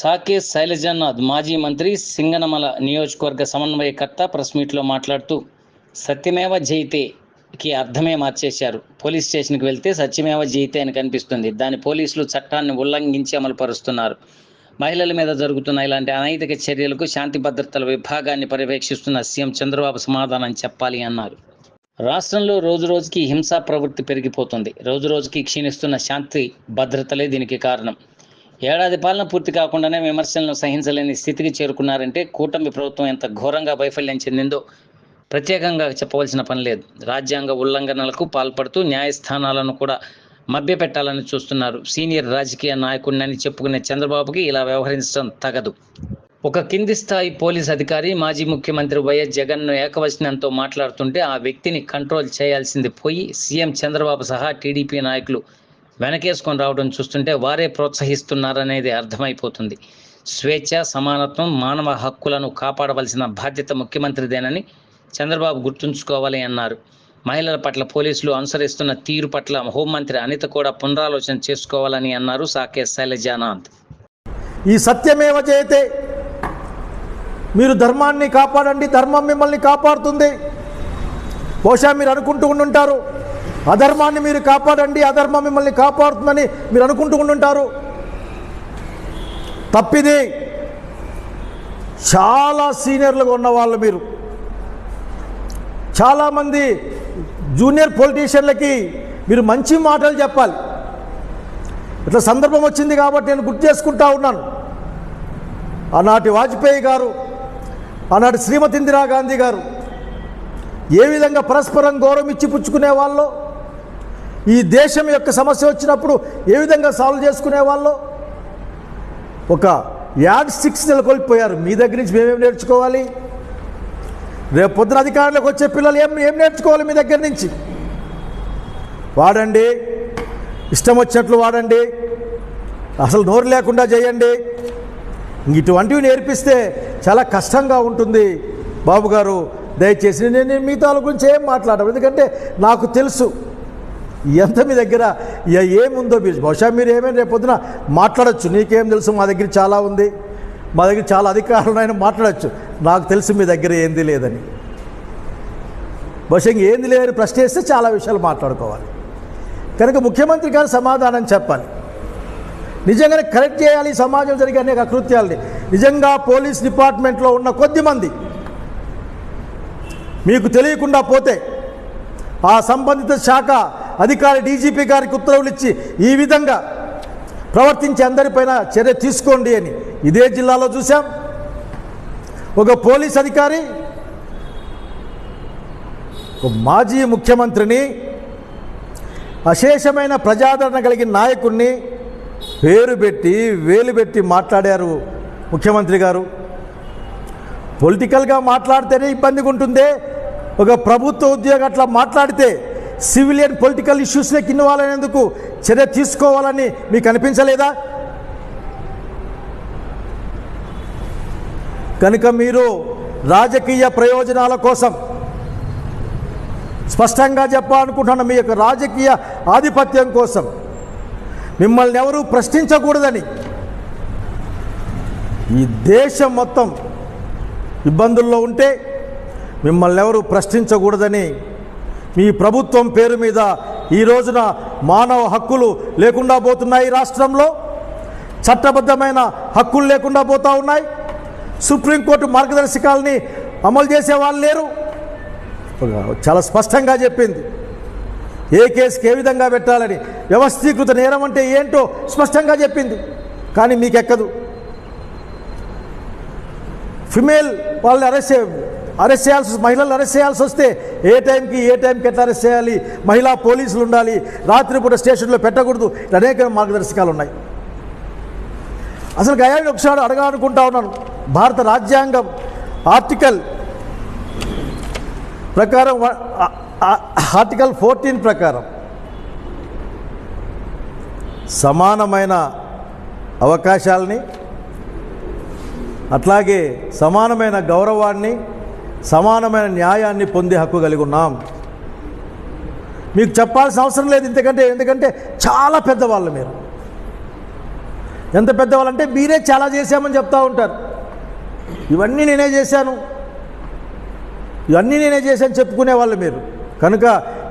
సాకే శైలజనాథ్ మాజీ మంత్రి సింగనమల నియోజకవర్గ సమన్వయకర్త ప్రెస్ మీట్లో మాట్లాడుతూ సత్యమేవ జయితేకి అర్థమే మార్చేశారు. పోలీస్ స్టేషన్కి వెళ్తే సత్యమేవ జయితే అని కనిపిస్తుంది. దాని పోలీసులు చట్టాన్ని ఉల్లంఘించి అమలు పరుస్తున్నారు మహిళల మీద జరుగుతున్న ఇలాంటి అనైతిక చర్యలకు శాంతి భద్రతల విభాగాన్ని పర్యవేక్షిస్తున్న సీఎం చంద్రబాబు సమాధానం చెప్పాలి అన్నారు. రాష్ట్రంలో రోజు రోజుకి హింసా ప్రవృత్తి పెరిగిపోతుంది. రోజు రోజుకి క్షీణిస్తున్న శాంతి భద్రతలే దీనికి కారణం. ఏడాది పాలన పూర్తి కాకుండానే విమర్శలను సహించలేని స్థితికి చేరుకున్నారంటే కూటమి ప్రభుత్వం ఎంత ఘోరంగా వైఫల్యం చెందిందో ప్రత్యేకంగా చెప్పవలసిన పని లేదు. రాజ్యాంగ ఉల్లంఘనలకు పాల్పడుతూ న్యాయస్థానాలను కూడా మభ్యపెట్టాలని చూస్తున్నారు. సీనియర్ రాజకీయ నాయకుడిని చెప్పుకునే చంద్రబాబుకి ఇలా వ్యవహరించడం తగదు. ఒక కింది స్థాయి పోలీస్ అధికారి మాజీ ముఖ్యమంత్రి వైఎస్ జగన్ను ఏకవచనంతో మాట్లాడుతుంటే ఆ వ్యక్తిని కంట్రోల్ చేయాల్సింది పోయి సీఎం చంద్రబాబు సహా టీడీపీ నాయకులు వెనకేసుకొని రావడం చూస్తుంటే వారే ప్రోత్సహిస్తున్నారనేది అర్థమైపోతుంది. స్వేచ్ఛ సమానత్వం మానవ హక్కులను కాపాడవలసిన బాధ్యత ముఖ్యమంత్రిదేనని చంద్రబాబు గుర్తుంచుకోవాలి అన్నారు. మహిళల పట్ల పోలీసులు అనుసరిస్తున్న తీరు పట్ల హోంమంత్రి అనిత కూడా పునరాలోచన చేసుకోవాలని అన్నారు సాకే శైలజానాథ్ ఈ సత్యమేవ జయతే మీరు ధర్మాన్ని కాపాడండి ధర్మం మిమ్మల్ని కాపాడుతుంది. బహుశా మీరు అనుకుంటూ ఉండుంటారు అధర్మాన్ని మీరు కాపాడండి అధర్మం మిమ్మల్ని కాపాడుతుందని మీరు అనుకుంటూ ఉండుంటారు. తప్పిది చాలా సీనియర్లుగా ఉన్న వాళ్ళు మీరు. చాలామంది జూనియర్ పొలిటీషియన్లకి మీరు మంచి మాటలు చెప్పాలి. ఇట్లా సందర్భం వచ్చింది కాబట్టి నేను గుర్తు చేసుకుంటా ఉన్నాను. ఆనాటి వాజ్పేయి గారు ఆనాటి శ్రీమతి ఇందిరాగాంధీ గారు ఏ విధంగా పరస్పరం గౌరవం ఇచ్చి పుచ్చుకునే వాళ్ళు ఈ దేశం యొక్క సమస్య వచ్చినప్పుడు ఏ విధంగా సాల్వ్ చేసుకునే వాళ్ళు? ఒక యాడ్ స్టిక్స్ నెలకొల్పోయారు. మీ దగ్గర నుంచి మేమేం నేర్చుకోవాలి? రేపు పొద్దున అధికారులకు వచ్చే పిల్లలు ఏం ఏం నేర్చుకోవాలి మీ దగ్గర నుంచి? వాడండి. ఇష్టం వచ్చినట్లు వాడండి. అసలు నోరు లేకుండా చేయండి. ఇటువంటివి నేర్పిస్తే చాలా కష్టంగా ఉంటుంది. బాబు గారు దయచేసి నేను మిగతా గురించి ఏం మాట్లాడము ఎందుకంటే నాకు తెలుసు. ఎంత మీ దగ్గర ఏముందో మీరు బహుశా మీరు ఏమైనా రేపు పొద్దున మాట్లాడచ్చు. నీకేం తెలుసు? మా దగ్గర చాలా ఉంది. మా దగ్గర చాలా అధికారులు ఆయన మాట్లాడచ్చు. నాకు తెలుసు మీ దగ్గర ఏంది లేదని. బహుశా ఏంది లేదని ప్రశ్నిస్తే చాలా విషయాలు మాట్లాడుకోవాలి. కనుక ముఖ్యమంత్రి గారు సమాధానం చెప్పాలి. నిజంగానే కరెక్ట్ చేయాలి. సమాజం జరిగే అనేక అకృత్యాలని. నిజంగా పోలీస్ డిపార్ట్మెంట్లో ఉన్న కొద్ది మంది మీకు తెలియకుండా పోతే ఆ సంబంధిత శాఖ అధికారి డీజీపీ గారికి ఉత్తర్వులు ఇచ్చి ఈ విధంగా ప్రవర్తించి అందరిపైన చర్య తీసుకోండి అని ఇదే జిల్లాలో చూసాం ఒక పోలీస్ అధికారి ఒక మాజీ ముఖ్యమంత్రిని అశేషమైన ప్రజాదరణ కలిగిన నాయకుడిని పేరు పెట్టి వేలు పెట్టి మాట్లాడారు ముఖ్యమంత్రి గారు. పొలిటికల్గా మాట్లాడితేనే ఇబ్బందిగా ఉంటుందే ఒక ప్రభుత్వ ఉద్యోగం అట్లా మాట్లాడితే సివిలియన్ పొలిటికల్ ఇష్యూస్లోకి ఇన్వాల్వ్ అయినందుకు చర్య తీసుకోవాలని మీకు అనిపించలేదా? కనుక మీరు రాజకీయ ప్రయోజనాల కోసం స్పష్టంగా చెప్పాలనుకుంటున్న మీ యొక్క రాజకీయ ఆధిపత్యం కోసం మిమ్మల్ని ఎవరూ ప్రశ్నించకూడదని ఈ దేశం మొత్తం ఇబ్బందుల్లో ఉంటే మిమ్మల్ని ఎవరు ప్రశ్నించకూడదని మీ ప్రభుత్వం పేరు మీద ఈ రోజున మానవ హక్కులు లేకుండా పోతున్నాయి రాష్ట్రంలో. చట్టబద్ధమైన హక్కులు లేకుండా పోతూ ఉన్నాయి. సుప్రీంకోర్టు మార్గదర్శకాలని అమలు చేసే వాళ్ళు లేరు. చాలా స్పష్టంగా చెప్పింది. ఏ కేసుకి ఏ విధంగా పెట్టాలని వ్యవస్థీకృత నేరం అంటే ఏంటో స్పష్టంగా చెప్పింది. కానీ మీకెక్కదు. ఫిమేల్ వాళ్ళని అరెస్ట్ అరెస్ట్ చేయాల్సి మహిళలను అరెస్ట్ చేయాల్సి వస్తే ఏ టైంకి ఏ టైంకి ఎట్లా అరెస్ట్ చేయాలి? మహిళా పోలీసులు ఉండాలి. రాత్రిపూట స్టేషన్లో పెట్టకూడదు. అనేక మార్గదర్శకాలు ఉన్నాయి. అసలు గయాన్ని ఒకసారి అడగాలనుకుంటా ఉన్నాను. భారత రాజ్యాంగం ఆర్టికల్ ప్రకారం ఆర్టికల్ ఫోర్టీన్ ప్రకారం సమానమైన అవకాశాలని అట్లాగే సమానమైన గౌరవాన్ని సమానమైన న్యాయాన్ని పొందే హక్కు కలిగి ఉన్నాం. మీకు చెప్పాల్సిన అవసరం లేదు ఎందుకంటే ఎందుకంటే చాలా పెద్దవాళ్ళు మీరు. ఎంత పెద్దవాళ్ళు అంటే మీరే చాలా చేశామని చెప్తా ఉంటారు. ఇవన్నీ నేనే చేశాను. ఇవన్నీ నేనే చేశాను చెప్పుకునే వాళ్ళు మీరు. కనుక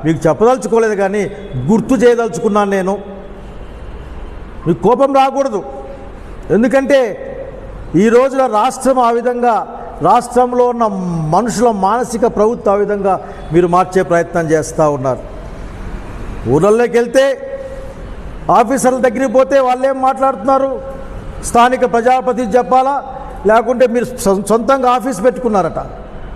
మీకు చెప్పదలుచుకోలేదు కానీ గుర్తు చేయదలుచుకున్నాను నేను. మీకు కోపం రాకూడదు. ఎందుకంటే ఈ రోజున రాష్ట్రం ఆ విధంగా రాష్ట్రంలో ఉన్న మనుషుల మానసిక ప్రభుత్వ ఆ విధంగా మీరు మార్చే ప్రయత్నం చేస్తూ ఉన్నారు. ఊళ్ళల్లోకి వెళ్తే ఆఫీసర్ల దగ్గరికి పోతే వాళ్ళు ఏం మాట్లాడుతున్నారు? స్థానిక ప్రజాపతి చెప్పాలా? లేకుంటే మీరు సొంతంగా ఆఫీస్ పెట్టుకున్నారట.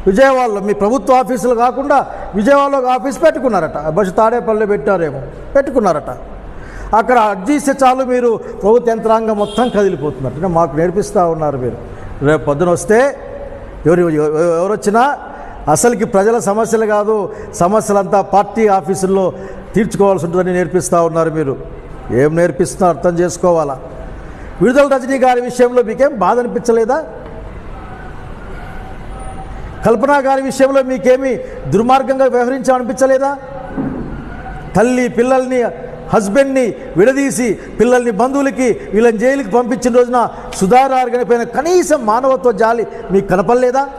విజయవాడలో మీ ప్రభుత్వ ఆఫీసులు కాకుండా విజయవాడలో ఒక ఆఫీస్ పెట్టుకున్నారట. బస్ తాడేపల్లి పెట్టారేమో. పెట్టుకున్నారట. అక్కడ అర్జీస్తే చాలు మీరు ప్రభుత్వ యంత్రాంగం మొత్తం కదిలిపోతున్నారు. మాకు నేర్పిస్తూ ఉన్నారు మీరు. రేపు పొద్దున వస్తే ఎవరు ఎవరు వచ్చినా అసలుకి ప్రజల సమస్యలు కాదు సమస్యలంతా పార్టీ ఆఫీసుల్లో తీర్చుకోవాల్సి ఉంటుందని నేర్పిస్తూ ఉన్నారు మీరు. ఏం నేర్పిస్తున్నా అర్థం చేసుకోవాలా? విడుదల రజనీ గారి విషయంలో మీకేం బాధ అనిపించలేదా? కల్పన గారి విషయంలో మీకేమీ దుర్మార్గంగా వ్యవహరించామనిపించలేదా? తల్లి పిల్లల్ని హస్బెండ్ని విడదీసి పిల్లల్ని బంధువులకి వీళ్ళని జైలుకి పంపించిన రోజున సుధారారు గనిపోయిన కనీసం మానవత్వ జాలి మీకు కనపడలేదా?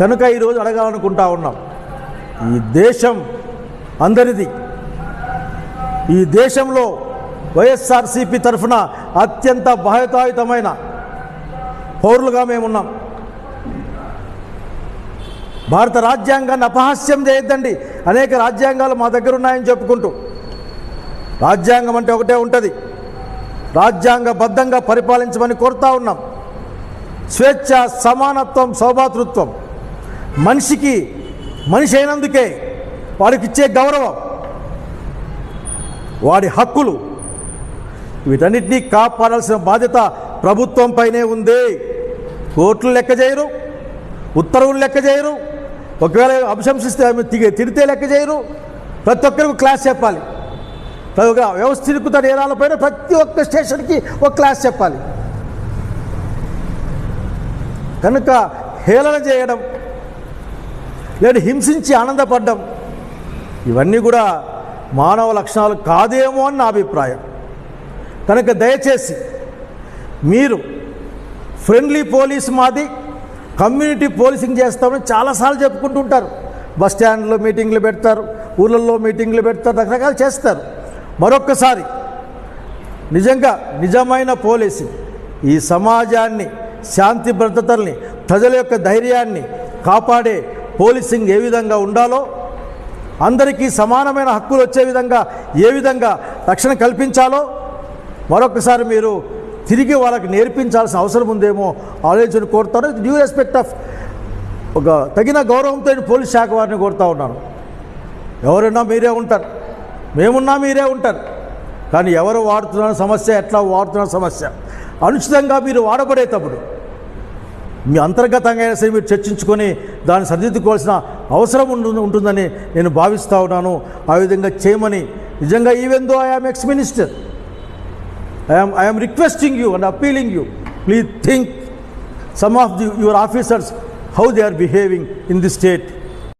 కనుక ఈరోజు అడగాలనుకుంటా ఉన్నాం. ఈ దేశం అందరిది. ఈ దేశంలో వైఎస్ఆర్సీపీ తరఫున అత్యంత బాధ్యతాయుతమైన పౌరులుగా మేమున్నాం. భారత రాజ్యాంగాన్ని అపహాస్యం చేయొద్దండి. అనేక రాజ్యాంగాలు మా దగ్గర ఉన్నాయని చెప్పుకుంటూ రాజ్యాంగం అంటే ఒకటే ఉంటుంది. రాజ్యాంగబద్ధంగా పరిపాలించమని కోరుతా ఉన్నాం. స్వేచ్ఛ సమానత్వం సౌభాతృత్వం మనిషికి మనిషి అయినందుకే వాడికి ఇచ్చే గౌరవం వాడి హక్కులు వీటన్నిటినీ కాపాడాల్సిన బాధ్యత ప్రభుత్వంపైనే ఉంది. కోర్టులు లెక్క చేయరు ఉత్తర్వులు లెక్క చేయరు ఒకవేళ అంశంసిస్తే ఆమె తిగే తిడితే లెక్క చేయరు. ప్రతి ఒక్కరికి క్లాస్ చెప్పాలి. ప్రతి ఒక్క వ్యవస్థీకృత నేరాలపైన ప్రతి ఒక్క స్టేషన్కి ఒక క్లాస్ చెప్పాలి. కనుక హేళన చేయడం లేదా హింసించి ఆనందపడడం ఇవన్నీ కూడా మానవ లక్షణాలు కాదేమో అని నా అభిప్రాయం. కనుక దయచేసి మీరు ఫ్రెండ్లీ పోలీస్ మాది కమ్యూనిటీ పోలీసింగ్ చేస్తామని చాలాసార్లు చెప్పుకుంటుంటారు. బస్ స్టాండ్లో మీటింగ్లు పెడతారు ఊళ్ళల్లో మీటింగ్లు పెడతారు రకరకాలు చేస్తారు. మరొక్కసారి నిజంగా నిజమైన పోలీసింగ్ ఈ సమాజాన్ని శాంతి భద్రతల్ని ప్రజల యొక్క ధైర్యాన్ని కాపాడే పోలీసింగ్ ఏ విధంగా ఉండాలో అందరికీ సమానమైన హక్కులు వచ్చే విధంగా ఏ విధంగా రక్షణ కల్పించాలో మరొకసారి మీరు తిరిగి వాళ్ళకి నేర్పించాల్సిన అవసరం ఉందేమో ఆలోచన కోరుతాను. డ్యూ రెస్పెక్ట్ ఆఫ్ ఒక తగిన గౌరవంతో పోలీస్ శాఖ వారిని కోరుతా ఉన్నాను. ఎవరున్నా మీరే ఉంటారు. మేమున్నా మీరే ఉంటారు. కానీ ఎవరు వాడుతున్న సమస్య ఎట్లా వాడుతున్న సమస్య అనుచితంగా మీరు వాడబడేటప్పుడు మీ అంతర్గతంగా అయినా సరే మీరు చర్చించుకొని దాన్ని సరిదిద్దుకోవాల్సిన అవసరం ఉండు- ఉంటుందని నేను భావిస్తూ ఉన్నాను. ఆ విధంగా చేయమని. నిజంగా even though am ex minister I am, I am requesting you and appealing you, please think some of the, your officers how they are behaving in this state.